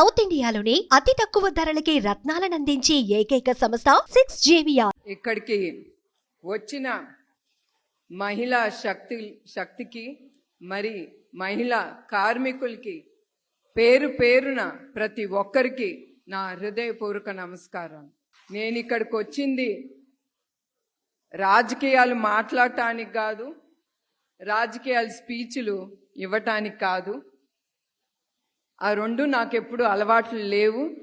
South ఇండియాలోని అతి తక్కువ ధరలకి రత్నాలనందించే ఏకైక సంస్థ సిక్స్ జేవియా ఇక్కడికి వచ్చిన మహిళా శక్తి శక్తికి మరి మహిళా కార్మికులకి పేరు పేరున ప్రతి ఒక్కరికి నా హృదయపూర్వక నమస్కారం. నేను ఇక్కడికి వచ్చింది రాజకీయాలు మాట్లాడటానికి కాదు రాజకీయాలు స్పీచ్లు ఇవ్వటానికి కాదు ఆ రెండు నాకెప్పుడు అలవాట్లు లేవు.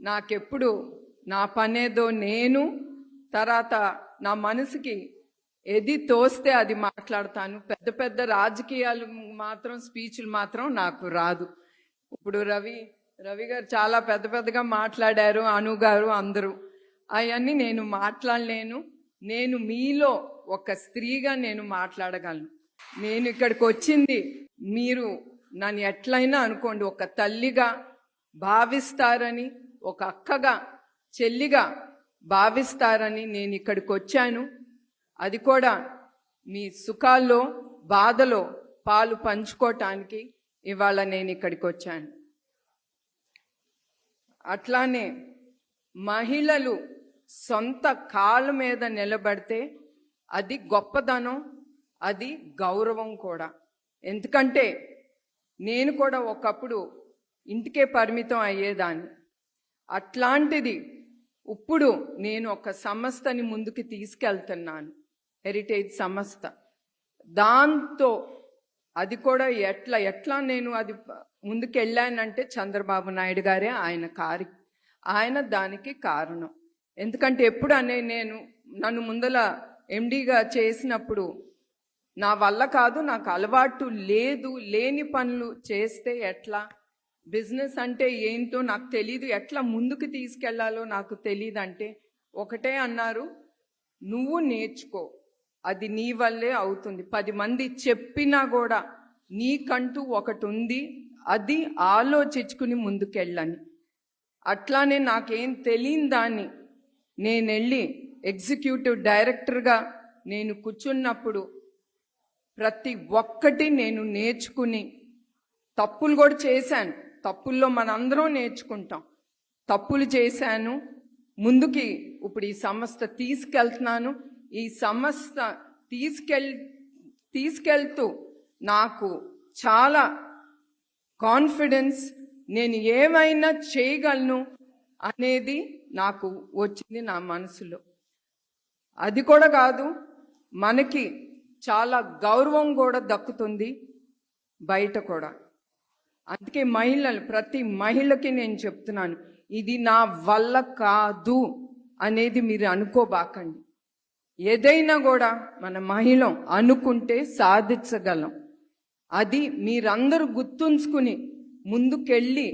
నాకెప్పుడు నా పనేదో నేను తర్వాత నా మనసుకి ఏది తోస్తే అది మాట్లాడతాను. పెద్ద పెద్ద రాజకీయాలు మాత్రం స్పీచ్లు మాత్రం నాకు రాదు. ఇప్పుడు రవి రవి గారు చాలా పెద్ద పెద్దగా మాట్లాడారు అను గారు అందరూ. అవన్నీ నేను మాట్లాడలేను. నేను మీలో ఒక స్త్రీగా నేను మాట్లాడగలను. నేను ఇక్కడికి వచ్చింది మీరు నన్ను ఎట్లయినా అనుకోండి ఒక తల్లిగా భావిస్తారని ఒక అక్కగా చెల్లిగా భావిస్తారని నేను ఇక్కడికి వచ్చాను. అది కూడా మీ సుఖాల్లో బాధలో పాలు పంచుకోవటానికి ఇవాళ నేను ఇక్కడికి వచ్చాను. అట్లానే మహిళలు సొంత కాళ్ళ మీద నిలబడితే అది గొప్పదనం అది గౌరవం కూడా. ఎందుకంటే నేను కూడా ఒకప్పుడు ఇంటికే పరిమితం అయ్యేదాన్ని. అట్లాంటిది ఇప్పుడు నేను ఒక సంస్థని ముందుకు తీసుకెళ్తున్నాను. హెరిటేజ్ సంస్థ. దాంతో అది కూడా ఎట్లా ఎట్లా నేను అది ముందుకెళ్ళానంటే చంద్రబాబు నాయుడు గారే ఆయన కారి ఆయన దానికి కారణం. ఎందుకంటే ఎప్పుడు అనే నేను నన్ను ముందల ఎండీగా చేసినప్పుడు నా వల్ల కాదు నాకు అలవాటు లేదు లేని పనులు చేస్తే ఎట్లా? బిజినెస్ అంటే ఏంటో నాకు తెలీదు. ఎట్లా ముందుకు తీసుకెళ్ళాలో నాకు తెలియదు అంటే ఒకటే అన్నారు నువ్వు నేర్చుకో. అది నీ వల్లే అవుతుంది. పది మంది చెప్పినా కూడా నీకంటూ ఒకటి ఉంది అది ఆలోచించుకుని ముందుకెళ్ళని. అట్లానే నాకేం తెలియని దాన్ని నేను వెళ్ళి ఎగ్జిక్యూటివ్ డైరెక్టర్గా నేను కూర్చున్నప్పుడు ప్రతి ఒక్కటి నేను నేర్చుకుని తప్పులు కూడా చేశాను. తప్పుల్లో మనందరం నేర్చుకుంటాం. తప్పులు చేశాను. ముందుకి ఇప్పుడు ఈ సంస్థ తీసుకెళ్తున్నాను. ఈ సంస్థ తీసుకెళ్ తీసుకెళ్తూ నాకు చాలా కాన్ఫిడెన్స్ నేను ఏమైనా చేయగలను అనేది నాకు వచ్చింది నా మనసులో. అది కూడా కాదు మనకి చాలా గౌరవం కూడా దక్కుతుంది బయట కూడా. అందుకే మహిళలు ప్రతి మహిళకి నేను చెప్తున్నాను ఇది నా వల్ల కాదు అనేది మీరు అనుకోబాకండి. ఏదైనా కూడా మన మహిళ అనుకుంటే సాధించగలం. అది మీరందరూ గుర్తుంచుకుని ముందుకెళ్ళి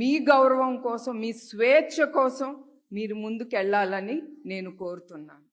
మీ గౌరవం కోసం మీ స్వేచ్ఛ కోసం మీరు ముందుకెళ్ళాలని నేను కోరుతున్నాను.